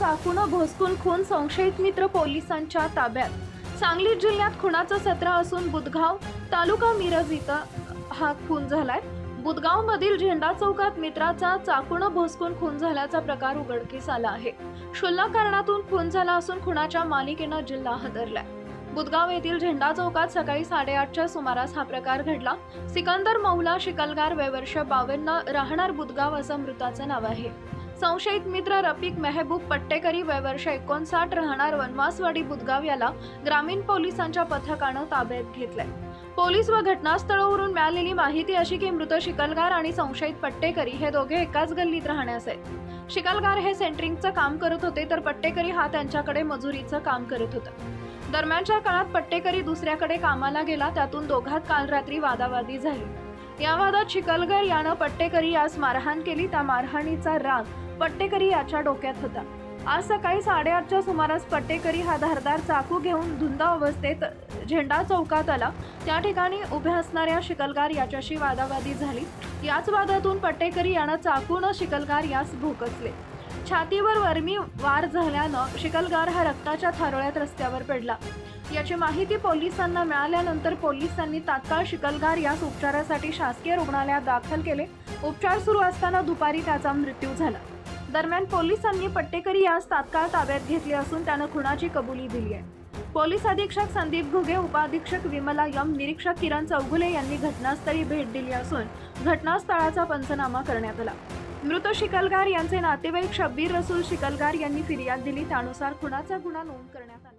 चाकूनं भोसकून खून संशयित मित्र पोलिसांच्या ताब्यात. सांगली जिल्ह्यात खुनाचं सत्र असून बुधगाव तालुका मिरज इथं हा खून झालाय. बुदगाव मधील झेंडा चौकात मित्राचा चाकूनं भोसकून खून झाल्याचा प्रकार उघडकीस आला आहे. क्षुल्लक कारणातून खून झाला असून खुनाच्या मालिकेनं जिल्हा हादरलाय. बुदगाव येथील झेंडा चौकात सकाळी साडेआठच्या सुमारास हा प्रकार घडला. सिकंदर मौला शिकलगार वयवर्ष बावन्न राहणार बुदगाव असं मृताचं नाव आहे. संशयित मित्र रफिक मेहबूब पट्टेकरी वयवर्ष एकोणसाठ राहणार वनवासवाडी बुदगाव याला ग्रामीण पोलिसांच्या पथकानं ताब्यात घेतलंय. पोलीस व घटनास्थळावरून मिळालेली माहिती अशी की मृत शिकलगार आणि संशयित पट्टेकरी हे दोघे एकाच गल्लीत राहण्यास आहेत. शिकलगार हे सेंटरिंगचं काम करत होते तर पट्टेकरी हा त्यांच्याकडे मजुरीचं काम करत होतं. दरम्यानच्या काळात पट्टेकरी दुसऱ्याकडे कामाला गेला त्यातून दोघात काल रात्री वादावादी झाली. या वादात चिखलगर यानं पट्टेकरी यास मारहाण केली. त्या मारहाणीचा राग पट्टेकरी याच्या डोक्यात होता. आज सकाळी साडेआठच्या सुमारास पट्टेकरी हा धारदार चाकू घेऊन धुंदा अवस्थेत झेंडा चौकात आला. त्या ठिकाणी उभ्या असणाऱ्या शिकलगार याच्याशी वादावादी झाली. याच वादातून पट्टेकरी यानं चाकून शिकलगार यास भोकसले. छातीवर वर्मी वार झाल्यानं शिकलगार हा रक्ताच्या थारोळ्यात रस्त्यावर पडला. याची माहिती पोलिसांना मिळाल्यानंतर पोलिसांनी तात्काळ शिकलगार यास उपचारासाठी शासकीय रुग्णालयात दाखल केले. उपचार सुरू असताना दुपारी त्याचा मृत्यू झाला. दरम्यान पोलिसांनी पट्टेकरी यास तात्काळ ताब्यात घेतले असून त्यानं खुणाची कबुली दिली आहे. पोलीस अधीक्षक संदीप घुगे उपाधीक्षक विमला यम निरीक्षक किरण चौगुले यांनी घटनास्थळी भेट दिली असून घटनास्थळाचा पंचनामा करण्यात आला. मृत शिकलगार यांचे नातेवाईक शब्बीर रसूल शिकलगार यांनी फिर्याद दिली त्यानुसार खुनाचा गुन्हा नोंद करण्यात आला.